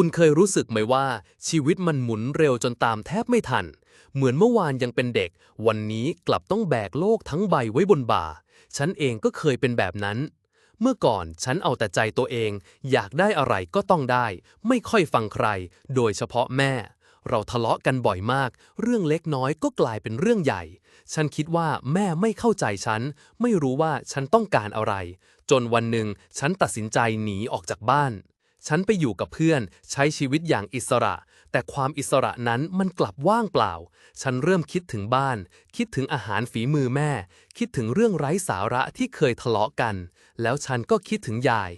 คุณเคยรู้สึกไหมว่า ชีวิตมันหมุนเร็วจนตามแทบไม่ทัน เหมือนเมื่อวานยังเป็นเด็ก วันนี้กลับต้องแบกโลกทั้งใบไว้บนบ่า ฉันเองก็เคยเป็นแบบนั้น เมื่อก่อนฉันเอาแต่ใจตัวเอง อยากได้อะไรก็ต้องได้ ไม่ค่อยฟังใคร โดยเฉพาะแม่ เราทะเลาะกันบ่อยมาก เรื่องเล็กน้อยก็กลายเป็นเรื่องใหญ่ ฉันคิดว่าแม่ไม่เข้าใจฉัน ไม่รู้ว่าฉันต้องการอะไร จนวันหนึ่งฉันตัดสินใจหนีออกจากบ้าน ฉันไปอยู่กับเพื่อนใช้ชีวิตอย่างอิสระ แต่ความอิสระนั้นมันกลับว่างเปล่า ฉันเริ่มคิดถึงบ้าน คิดถึงอาหารฝีมือแม่ คิดถึงเรื่องไร้สาระที่เคยทะเลาะกัน แล้วฉันก็คิดถึงยาย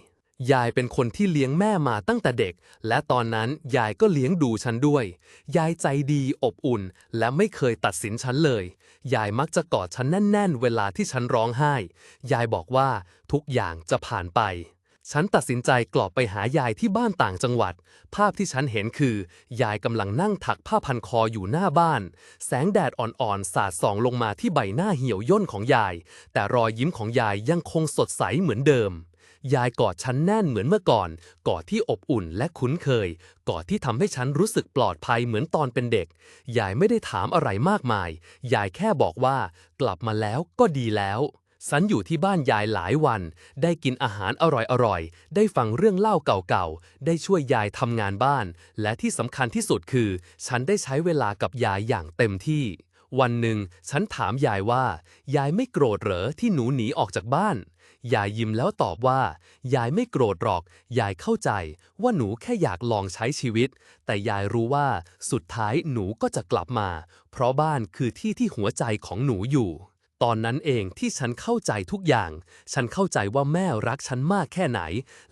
ยายเป็นคนที่เลี้ยงแม่มาตั้งแต่เด็ก และตอนนั้นยายก็เลี้ยงดูฉันด้วย ยายใจดีอบอุ่น และไม่เคยตัดสินฉันเลย ยายมักจะกอดฉันแน่น ๆ เวลาที่ฉันร้องไห้ ยายบอกว่าทุกอย่างจะผ่านไป ฉันตัดสินใจกลับไปหายายที่บ้านต่างจังหวัด ภาพที่ฉันเห็นคือ ยายกำลังนั่งถักผ้าพันคออยู่หน้าบ้าน แสงแดดอ่อนๆ สาดส่องลงมาที่ใบหน้าเหี่ยวย่นของยาย แต่รอยยิ้มของยายยังคงสดใสเหมือนเดิม ยายกอดฉันแน่นเหมือนเมื่อก่อน กอดที่อบอุ่นและคุ้นเคย กอดที่ทำให้ฉันรู้สึกปลอดภัยเหมือนตอนเป็นเด็ก ยายไม่ได้ถามอะไรมากมาย ยายแค่บอกว่ากลับมาแล้วก็ดีแล้ว ฉันอยู่ที่บ้านยายหลายวัน ได้กินอาหารอร่อยๆ ได้ฟังเรื่องเล่าเก่าๆ ได้ช่วยยายทำงานบ้าน และที่สำคัญที่สุดคือ ฉันได้ใช้เวลากับยายอย่างเต็มที่ วันหนึ่ง ฉันถามยายว่า ยายไม่โกรธเหรอที่หนูหนีออกจากบ้าน ยายยิ้มแล้วตอบว่า ยายไม่โกรธหรอก ยายเข้าใจ ว่าหนูแค่อยากลองใช้ชีวิต แต่ยายรู้ว่า สุดท้ายหนูก็จะกลับมา เพราะบ้านคือที่ที่หัวใจของหนูอยู่ ตอนนั้นเองที่ฉันเข้าใจทุกอย่าง ฉันเข้าใจว่าแม่รักฉันมากแค่ไหน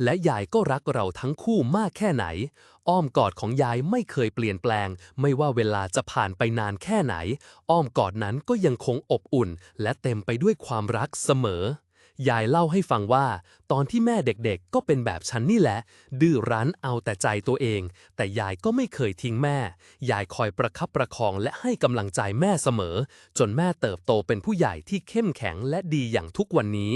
และยายก็รักเราทั้งคู่มากแค่ไหน อ้อมกอดของยายไม่เคยเปลี่ยนแปลง ไม่ว่าเวลาจะผ่านไปนานแค่ไหน อ้อมกอดนั้นก็ยังคงอบอุ่น และเต็มไปด้วยความรักเสมอ ยายเล่าให้ฟังว่า ตอนที่แม่เด็กๆ ก็เป็นแบบฉันนี่แหละ ดื้อรั้นเอาแต่ใจตัวเอง แต่ยายก็ไม่เคยทิ้งแม่ ยายคอยประคับประคองและให้กำลังใจแม่เสมอ จนแม่เติบโตเป็นผู้ใหญ่ที่เข้มแข็งและดีอย่างทุกวันนี้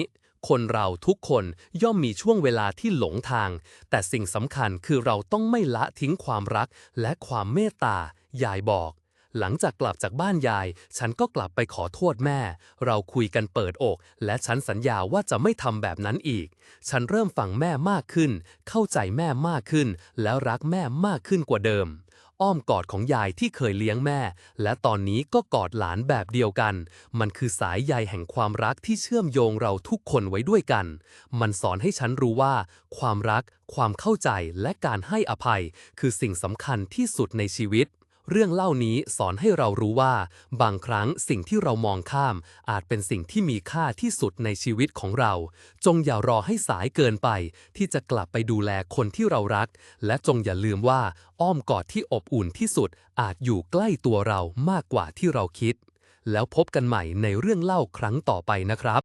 คนเราทุกคนย่อมมีช่วงเวลาที่หลงทาง แต่สิ่งสำคัญคือเราต้องไม่ละทิ้งความรักและความเมตตายายบอก หลังจากกลับจากบ้านยาย ฉันก็กลับไปขอโทษแม่ เราคุยกันเปิดอก และฉันสัญญาว่าจะไม่ทำแบบนั้นอีก ฉันเริ่มฟังแม่มากขึ้น เข้าใจแม่มากขึ้น แล้วรักแม่มากขึ้นกว่าเดิม อ้อมกอดของยายที่เคยเลี้ยงแม่ และตอนนี้ก็กอดหลานแบบเดียวกัน มันคือสายใยแห่งความรักที่เชื่อมโยงเราทุกคนไว้ด้วยกัน มันสอนให้ฉันรู้ว่า ความรัก ความเข้าใจและการให้อภัย คือสิ่งสำคัญที่สุดในชีวิต เรื่องเล่านี้สอนให้เรารู้ว่า บางครั้งสิ่งที่เรามองข้าม อาจเป็นสิ่งที่มีค่าที่สุดในชีวิตของเรา จงอย่ารอให้สายเกินไป ที่จะกลับไปดูแลคนที่เรารัก และจงอย่าลืมว่า อ้อมกอดที่อบอุ่นที่สุด อาจอยู่ใกล้ตัวเรามากกว่าที่เราคิด แล้วพบกันใหม่ในเรื่องเล่าครั้งต่อไปนะครับ